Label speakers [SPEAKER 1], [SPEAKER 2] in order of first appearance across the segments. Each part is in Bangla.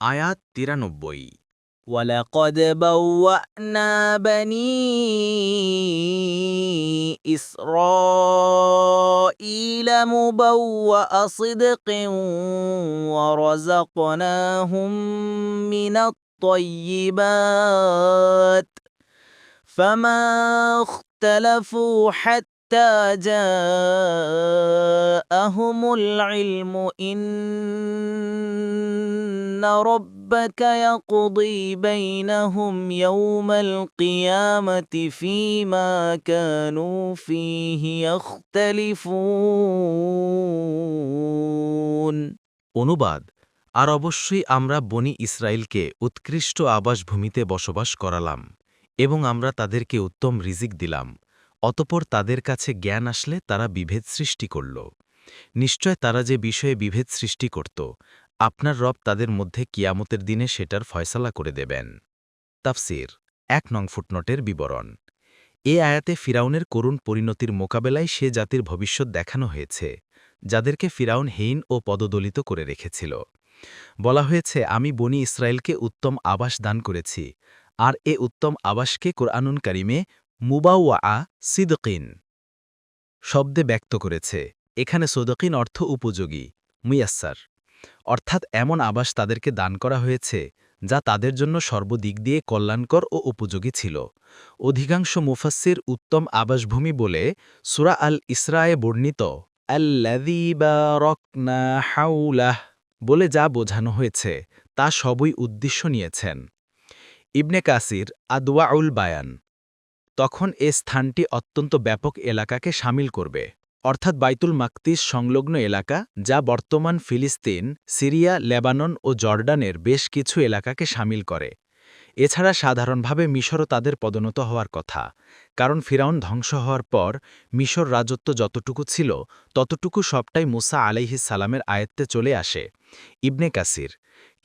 [SPEAKER 1] আয়াত তিরানব্বই
[SPEAKER 2] ولقد بوأنا بني إسرائيل مبوأ صدق ورزقناهم من الطيبات فما اختلفوا حتى جاءهم العلم إن ربك يقضي بينهم يوم القيامة فيما كانوا فيه يختلفون
[SPEAKER 1] অনুবাদ আর অবশ্যই আমরা বনি ইসরায়েলকে উৎকৃষ্ট আবাসভূমিতে বসবাস করালাম এবং আমরা তাদেরকে উত্তম রিজিক দিলাম অতপর তাদের কাছে জ্ঞান আসলে তারা বিভেদ সৃষ্টি করল। নিশ্চয় তারা যে বিষয়ে বিভেদ সৃষ্টি করত, আপনার রব তাদের মধ্যে কিয়ামতের দিনে সেটার ফয়সালা করে দেবেন। তাফসির, এক নং ফুটনোটের বিবরণ। এ আয়াতে ফিরাউনের করুণ পরিণতির মোকাবেলায় সে জাতির ভবিষ্যৎ দেখানো হয়েছে, যাদেরকে ফিরাউন হেইন ও পদদলিত করে রেখেছিল। বলা হয়েছে, আমি বনি ইসরায়েলকে উত্তম আবাস দান করেছি, আর এ উত্তম আবাসকে কোরআনুন কারিমে মুবাওয়া সিদকিন শব্দে ব্যক্ত করেছে। এখানে সদকিন অর্থ উপযোগী, মুয়াস্সার। অর্থাৎ এমন আবাস তাদেরকে দান করা হয়েছে, যা তাদের জন্য সর্বদিক দিয়ে কল্যাণকর ও উপযোগী ছিল। অধিকাংশ মুফাসির উত্তম আবাসভূমি বলে সুরা আল ইসরায়ে বর্ণিত হাউলাহ বলে যা বোঝানো হয়েছে, তা সবই উদ্দেশ্য নিয়েছেন। ইবনে কাসির আদওয়াউল বায়ান। তখন এ স্থানটি অত্যন্ত ব্যাপক এলাকাকে সামিল করবে। অর্থাৎ বাইতুল মাকতিস সংলগ্ন এলাকা, যা বর্তমান ফিলিস্তিন, সিরিয়া, লেবানন ও জর্ডানের বেশ কিছু এলাকাকে সামিল করে। এছাড়া সাধারণভাবে মিশরও তাদের পদনত হওয়ার কথা। কারণ ফিরাউন ধ্বংস হওয়ার পর মিশর রাজত্ব যতটুকু ছিল, ততটুকু সবটাই মুসা আলাইহিস সালামের আয়ত্তে চলে আসে। ইবনে কাসির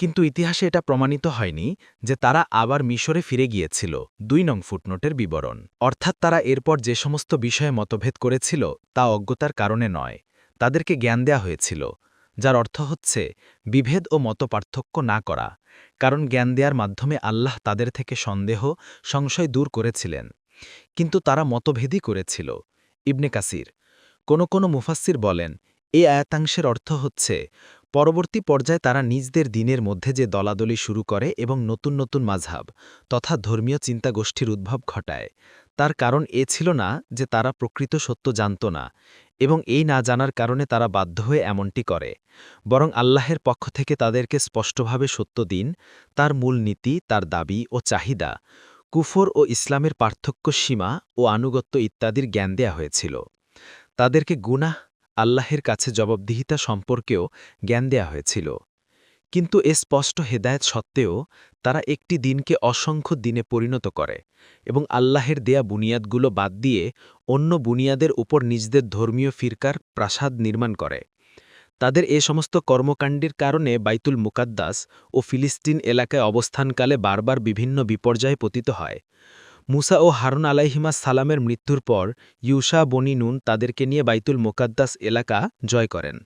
[SPEAKER 1] কিন্তু ইতিহাসে এটা প্রমাণিত হয়নি যে তারা আবার মিশরে ফিরে গিয়েছিল, দুই নং ফুটনোটের বিবরণ। অর্থাৎ তারা এরপর যে সমস্ত বিষয়ে মতভেদ করেছিল, তা অজ্ঞতার কারণে নয়, তাদেরকে জ্ঞান দেয়া হয়েছিল, যার অর্থ হচ্ছে বিভেদ ও মতপার্থক্য না করা, কারণ জ্ঞান দেওয়ার মাধ্যমে আল্লাহ তাদের থেকে সন্দেহ, সংশয় দূর করেছিলেন। কিন্তু তারা মতভেদই করেছিল। ইবনে কাসির, কোনো কোনো মুফাসির বলেন, এ আয়াতাংশের অর্থ হচ্ছে পরবর্তী পর্যায়ে তারা নিজদের দিনের মধ্যে যে দলাদলি শুরু করে এবং নতুন নতুন মাঝহাব তথা ধর্মীয় চিন্তাগোষ্ঠীর উদ্ভব ঘটায়, তার কারণ এ ছিল না যে তারা প্রকৃত সত্য জানত না এবং এই না জানার কারণে তারা বাধ্য হয়ে এমনটি করে, বরং আল্লাহের পক্ষ থেকে তাদেরকে স্পষ্টভাবে সত্য দিন, তার মূল নীতি, তার দাবি ও চাহিদা, কুফর ও ইসলামের পার্থক্য সীমা ও আনুগত্য ইত্যাদির জ্ঞান দেয়া হয়েছিল। তাদেরকে গুনাহ আল্লাহের কাছে জবাবদিহিতা সম্পর্কেও জ্ঞান দেয়া হয়েছিল। কিন্তু এ স্পষ্ট হেদায়েত সত্ত্বেও তারা একটি দিনকে অসংখ্য দিনে পরিণত করে এবং আল্লাহের দেয়া বুনিয়াদগুলো বাদ দিয়ে অন্য বুনিয়াদের উপর নিজদের ধর্মীয় ফিরকার, প্রাসাদ নির্মাণ করে। তাদের এ সমস্ত কর্মকাণ্ডের কারণে বাইতুল মুকাদ্দাস ও ফিলিস্তিন এলাকায় অবস্থানকালে বারবার বিভিন্ন বিপর্যয়ে পতিত হয়। মুসা ও হারুন আলাইহিমা সালামের মৃত্যুর পর ইউসা, বনি নুন তাদেরকে নিয়ে বাইতুল মোকাদ্দাস এলাকা জয় করেন।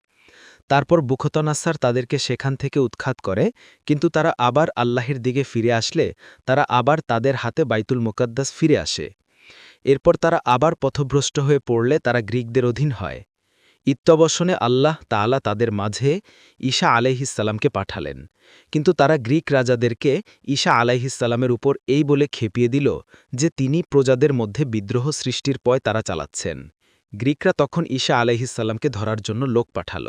[SPEAKER 1] তারপর বুখতনাসার তাদেরকে সেখান থেকে উৎখাত করে, কিন্তু তারা আবার আল্লাহের দিকে ফিরে আসলে, তারা আবার তাদের হাতে বাইতুল মোকাদ্দাস ফিরে আসে। এরপর তারা আবার পথভ্রষ্ট হয়ে পড়লে তারা গ্রিকদের অধীন হয়। ইত্যবসনে আল্লাহ তালা তাদের মাঝে ঈশা আলাইহিসাল্লামকে পাঠালেন। কিন্তু তারা গ্রিক রাজাদেরকে ঈশা আলাইহিসাল্লামের উপর এই বলে খেপিয়ে দিল যে তিনি প্রজাদের মধ্যে বিদ্রোহ সৃষ্টির পয় তারা চালাচ্ছেন। গ্রিকরা তখন ঈশা আলাইহিসাল্লামকে ধরার জন্য লোক পাঠাল।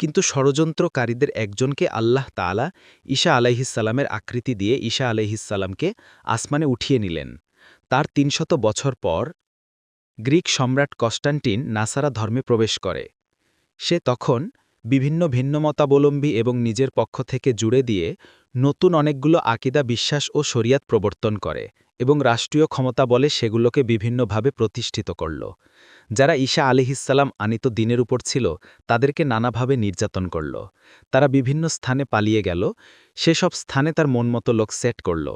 [SPEAKER 1] কিন্তু ষড়যন্ত্রকারীদের একজনকে আল্লাহ তালা ঈশা আলাইহিসাল্লামের আকৃতি দিয়ে ঈশা আলাইহিসাল্লামকে আসমানে উঠিয়ে নিলেন। তার তিনশত বছর পর গ্রিক সম্রাট কস্টান্টিন নাসারা ধর্মে প্রবেশ করে। সে তখন বিভিন্ন ভিন্নমতাবলম্বী এবং নিজের পক্ষ থেকে জুড়ে দিয়ে নতুন অনেকগুলো আকিদা, বিশ্বাস ও শরিয়াত প্রবর্তন করে এবং রাষ্ট্রীয় ক্ষমতা বলে সেগুলোকে বিভিন্নভাবে প্রতিষ্ঠিত করল। যারা ঈশা আলিহিসাল্লাম আনিত দিনের উপর ছিল, তাদেরকে নানাভাবে নির্যাতন করল। তারা বিভিন্ন স্থানে পালিয়ে গেল, সেসব স্থানে তার মনমতো লোক সেট করল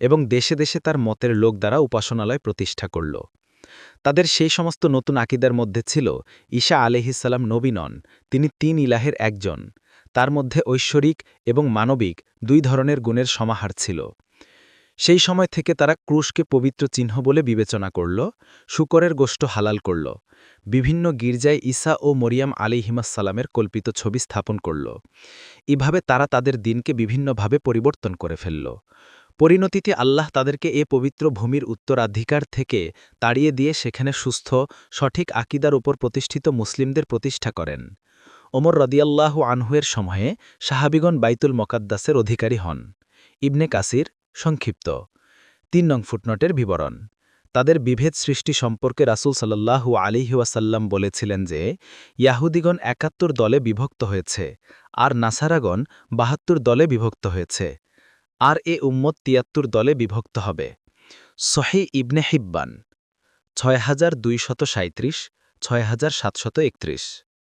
[SPEAKER 1] এবং দেশে দেশে তার মতের লোক দ্বারা উপাসনালয় প্রতিষ্ঠা করল। তাদের সেই সমস্ত নতুন আকিদার মধ্যে ছিল ঈশা আলহিসাল্লাম নবী নন, তিনি তিন ইলাহের একজন। তার মধ্যে ঐশ্বরিক এবং মানবিক দুই ধরনের গুণের সমাহার ছিল। সেই সময় থেকে তারা ক্রুশকে পবিত্র চিহ্ন বলে বিবেচনা করল, শুকরের গোষ্ঠ হালাল করল। বিভিন্ন গির্জায় ঈসা ও মরিয়াম আলী হিমাসালামের কল্পিত ছবি স্থাপন করল। এভাবে তারা তাদের দিনকে বিভিন্নভাবে পরিবর্তন করে ফেলল। পরিণতিতে আল্লাহ তাদেরকে এ পবিত্র ভূমির উত্তরাধিকার থেকে তাড়িয়ে দিয়ে সেখানে সুস্থ, সঠিক আকিদার উপর প্রতিষ্ঠিত মুসলিমদের প্রতিষ্ঠা করেন। ওমর রদিয়াল্লাহ আনহুয়ের সময়ে সাহাবিগণ বাইতুল মকাদ্দাসের অধিকারী হন। ইবনে কাসির সংক্ষিপ্ত। তিন নং ফুটনটের বিবরণ। তাদের বিভেদ সৃষ্টি সম্পর্কে রাসূল সাল্লাল্লাহু আলিহি ওয়াসাল্লাম বলেছিলেন যে, ইয়াহুদিগণ একাত্তর দলে বিভক্ত হয়েছে, আর নাসারাগণ বাহাত্তর দলে বিভক্ত হয়েছে। আর এ উম্মত তিয়াত্তর দলে বিভক্ত হবে। সহি ইবনে হিব্বান, ছয় হাজার দুইশত সাঁত্রিশ ছয় হাজার সাতশত একত্রিশ।